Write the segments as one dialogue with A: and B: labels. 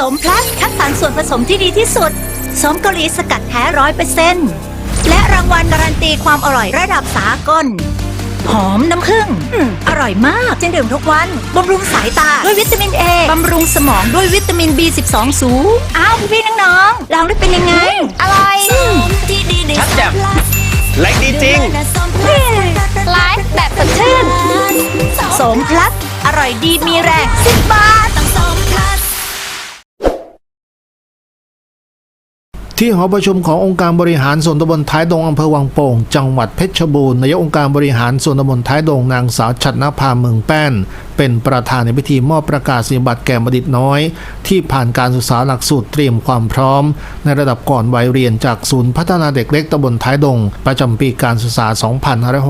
A: สมพลัสคัดสรรส่วนผสมที่ดีที่สุด สมเกาหลีสกัดแท้ร้อยเปอร์เซ็นต์และรางวัลการันตีความอร่อยระดับสากล หอมน้ำผึ้งอืมอร่อยมากเจนดื่มทุกวัน บำรุงสายตา ด้วยวิตามินเอบำรุงสมองด้วยวิตามิน B12 สูง อ้าวพี่ๆน้องๆลองได้เป็นยังไง อร่อย
B: ชัดแจ่มแรงดีจริง
A: ไลฟ์แบบสดชื่นสมพลัสอร่อยดีมีแรงสิบบาท
C: ที่หอประชุมขององค์การบริหารส่วนตำบลท้ายดงอำเภอวังโป่ง จังหวัดเพชรบูรณ์นายกองค์การบริหารส่วนตำบลท้ายดงนางสาวชัดนภาเมืองแป้น เป็นประธานในพิธีมอบประกาศนียบัตรแก่บัณฑิตน้อย ที่ผ่านการศึกษาหลักสูตรเตรียมความพร้อม ในระดับก่อนวัยเรียนจากศูนย์พัฒนาเด็กเล็กตำบลท้ายดง ประจำปีการศึกษา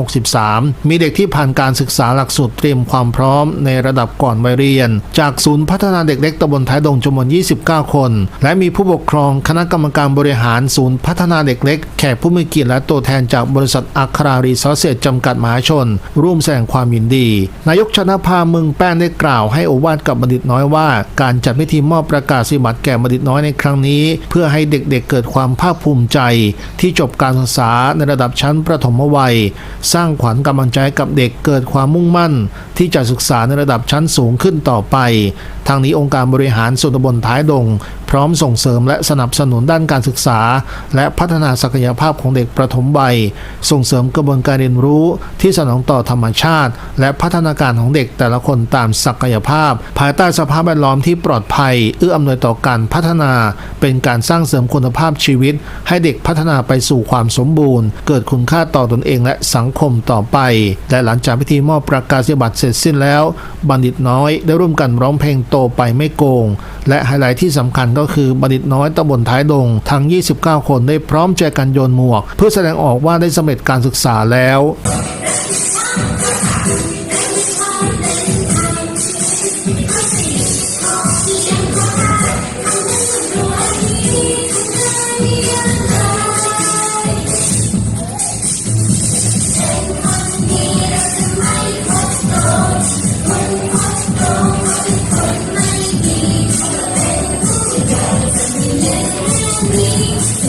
C: 2563 มีเด็กที่ผ่านการศึกษาหลักสูตรเตรียมความพร้อม ในระดับก่อนวัยเรียน จากศูนย์พัฒนาเด็กเล็กตำบลท้ายดงจำนวน 29 คน และมีผู้ปกครองคณะกรรมการบริหารศูนย์พัฒนาเด็กเล็ก แขกผู้มีเกียรติและตัวแทนจากบริษัทอัครารีซอสเซจจำกัดมหาชน ร่วมแสดงความยินดี นายกชนะภาเมืองแป้นได้กล่าวให้โอวาทกับบัณฑิตน้อยว่า การจัดพิธีมอบประกาศนียบัตรแก่บัณฑิตน้อยในครั้งนี้ เพื่อให้เด็กๆเกิดความภาคภูมิใจ ที่จบการศึกษาในระดับชั้นประถมวัย สร้างขวัญกำลังใจกับเด็กเกิดความมุ่งมั่น ที่จะศึกษาในระดับชั้นสูงขึ้นต่อไป ทางนี้องค์การบริหารส่วนตำบลท้ายดง พร้อมส่งเสริมและสนับสนุนด้านการศึกษา และพัฒนาศักยภาพของเด็กประถมวัย ส่งเสริมกระบวนการเรียนรู้ที่สนองต่อธรรมชาติ และพัฒนาการของเด็กแต่ละคนตามศักยภาพ ภายใต้สภาพแวดล้อมที่ปลอดภัย เอื้ออำนวยต่อการพัฒนา เป็นการสร้างเสริมคุณภาพชีวิต ให้เด็กพัฒนาไปสู่ความสมบูรณ์ เกิดคุณค่าต่อตนเองและสังคมต่อไป และหลังจากพิธีมอบประกาศนียบัตรเสร็จสิ้นแล้ว บัณฑิตน้อยได้ร่วมกันร้องเพลงโตไปไม่โกง และไฮไลท์ที่สำคัญก็คือบัณฑิตน้อยตำบลท้ายดงทั้ง 29 คนได้พร้อมใจกันโยนหมวก เพื่อแสดงออกว่าได้สำเร็จการศึกษาแล้ว please.